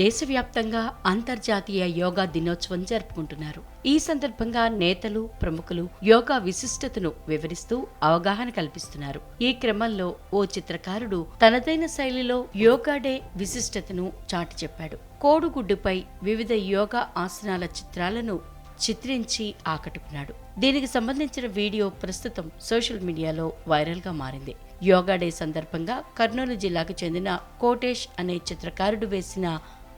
దేశవ్యాప్తంగా అంతర్జాతీయ యోగా దినోత్సవం జరుపుకుంటున్నారు. ఈ సందర్భంగా నేతలు ప్రముఖులు యోగా విశిష్టతను వివరిస్తూ అవగాహన కల్పిస్తున్నారు. ఈ క్రమంలో ఓ చిత్రకారుడు తనదైన శైలిలో యోగా డే విశిష్టతను చాటి చెప్పాడు. కోడుగుడ్డుపై వివిధ యోగా ఆసనాల చిత్రాలను చిత్రించి ఆకట్టుకున్నాడు. దీనికి సంబంధించిన వీడియో ప్రస్తుతం సోషల్ మీడియాలో వైరల్గా మారింది. యోగా డే సందర్భంగా కర్నూలు జిల్లాకు చెందిన కోటేష్ అనే చిత్రకారుడు వేసిన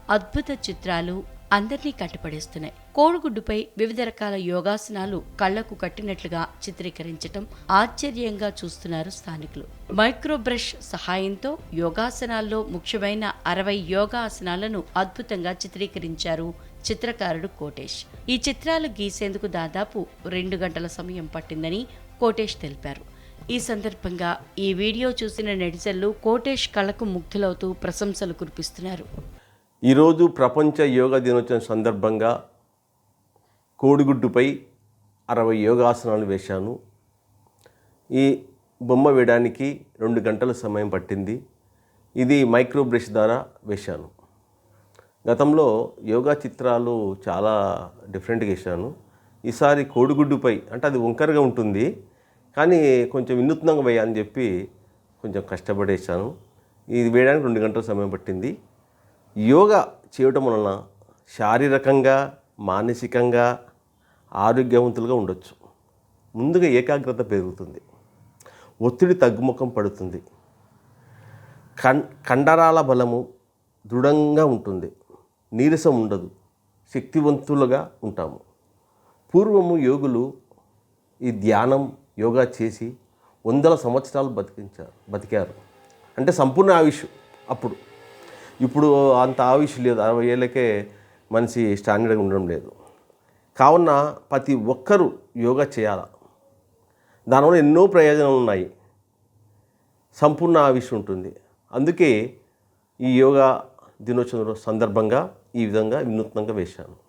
అద్భుత చిత్రాలు అందరినీ కట్టిపడేస్తున్నాయి. కోడిగుడ్డుపై వివిధ రకాల యోగాసనాలు కళ్ళకు కట్టినట్లుగా చిత్రీకరించటం ఆశ్చర్యంగా చూస్తున్నారు స్థానికులు. మైక్రో బ్రష్ సహాయంతో యోగాసనాల్లో ముఖ్యమైన అరవై యోగాసనాలను అద్భుతంగా చిత్రీకరించారు చిత్రకారుడు కోటేష్. ఈ చిత్రాలు గీసేందుకు దాదాపు రెండు గంటల సమయం పట్టిందని కోటేష్ తెలిపారు. ఈ సందర్భంగా ఈ వీడియో చూసిన నెటిజన్లు కోటేష్ కళకు ముగ్ధులవుతూ ప్రశంసలు కురిపిస్తున్నారు. ఈరోజు ప్రపంచ యోగా దినోత్సవం సందర్భంగా కోడిగుడ్డుపై అరవై యోగాసనాలు వేశాను. ఈ బొమ్మ వేయడానికి రెండు గంటల సమయం పట్టింది. ఇది మైక్రో బ్రష్ ద్వారా వేశాను. గతంలో యోగా చిత్రాలు చాలా డిఫరెంట్గా వేశాను. ఈసారి కోడిగుడ్డుపై అంటే అది వంకరగా ఉంటుంది. కానీ కొంచెం వినూత్నంగా వేయాలని చెప్పి కొంచెం కష్టపడేశాను. ఇది వేయడానికి రెండు గంటల సమయం పట్టింది. యోగా చేయటం వలన శారీరకంగా మానసికంగా ఆరోగ్యవంతులుగా ఉండొచ్చు. ముందుగా ఏకాగ్రత పెరుగుతుంది. ఒత్తిడి తగ్గుముఖం పడుతుంది. కం కండరాల బలము దృఢంగా ఉంటుంది. నీరసం ఉండదు. శక్తివంతులుగా ఉంటాము. పూర్వము యోగులు ఈ ధ్యానం యోగా చేసి వందల సంవత్సరాలు బతికించారు బతికారు. అంటే సంపూర్ణ ఆయుష్ అప్పుడు. ఇప్పుడు అంత ఆవిష్ లేదు. అరవై ఏళ్ళకే మనిషి స్టాండర్డ్గా ఉండడం లేదు. కావున ప్రతి ఒక్కరూ యోగా చేయాల? దానివల్ల ఎన్నో ప్రయోజనాలు ఉన్నాయి. సంపూర్ణ ఆవిష్ ఉంటుంది. అందుకే ఈ యోగా దినోత్సవం సందర్భంగా ఈ విధంగా వినూత్నంగా వేశాను.